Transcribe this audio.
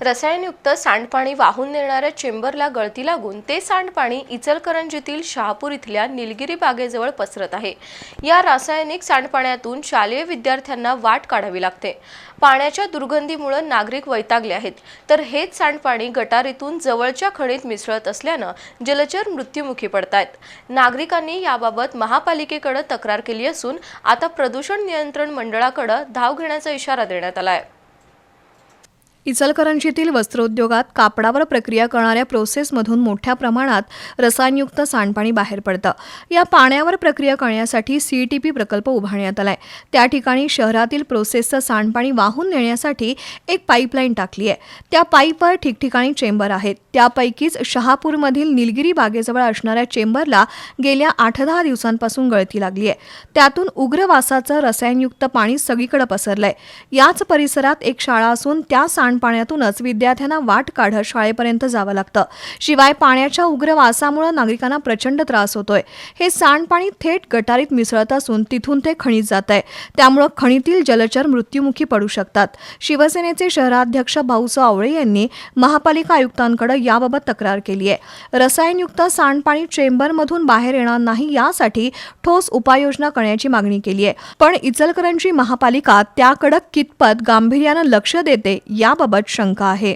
रसायनयुक्त सांडपाणी वाहून नेणाऱ्या चेंबरला गळती लागून ते सांडपाणी इचलकरंजीतील शहापूर इथल्या निलगिरी बागेजवळ पसरत आहे. या रासायनिक सांडपाण्यातून शालेय विद्यार्थ्यांना वाट काढावी लागते. पाण्याच्या दुर्गंधीमुळे नागरिक वैतागले आहेत. तर हेच सांडपाणी गटारीतून जवळच्या खणीत मिसळत असल्यानं जलचर मृत्युमुखी पडतायत. नागरिकांनी याबाबत महापालिकेकडे तक्रार केली असून आता प्रदूषण नियंत्रण मंडळाकडे धाव घेण्याचा इशारा देण्यात आला आहे इचलकरंजीतील वस्त्रोद्योगात कापडावर प्रक्रिया करणाऱ्या प्रोसेसमधून मोठ्या प्रमाणात रसायनयुक्त सांडपाणी बाहेर पडतं. या पाण्यावर प्रक्रिया करण्यासाठी सीईटीपी प्रकल्प उभारण्यात आलाय. त्या ठिकाणी शहरातील प्रोसेसचं सांडपाणी वाहून नेण्यासाठी एक पाईपलाईन टाकली आहे. त्या पाईपवर ठिकठिकाणी चेंबर आहेत. त्यापैकीच शहापूरमधील निलगिरी बागेजवळ असणाऱ्या चेंबरला गेल्या आठ दहा दिवसांपासून गळती लागली आहे. त्यातून उग्र वासाचं रसायनयुक्त पाणी सगळीकडे पसरलंय. याच परिसरात एक शाळा असून त्या सांडपाण्यातूनच विद्यार्थ्यांना वाट काढत शाळेपर्यंत जावं लागतं. शिवाय पाण्याच्या उग्र वासामुळे नागरिकांना प्रचंड त्रास होतोय. हे सांडपाणी थेट गटारीत मिसळत असून तिथून ते खणीत जात आहे त्यामुळं खणीतील जलचर मृत्युमुखी पडू शकतात. शिवसेनेचे शहराध्यक्ष भाऊसाव आवळे यांनी महापालिका आयुक्तांकडे याबाबत तक्रार केली आहे. रसायनयुक्त सांडपाणी चेंबरमधून बाहेर येणार नाही यासाठी ठोस उपाययोजना करण्याची मागणी केली आहे. पण इचलकरंजी महापालिका त्याकडे कितपत गांभीर्यानं लक्ष देते याबाबत शंका आहे.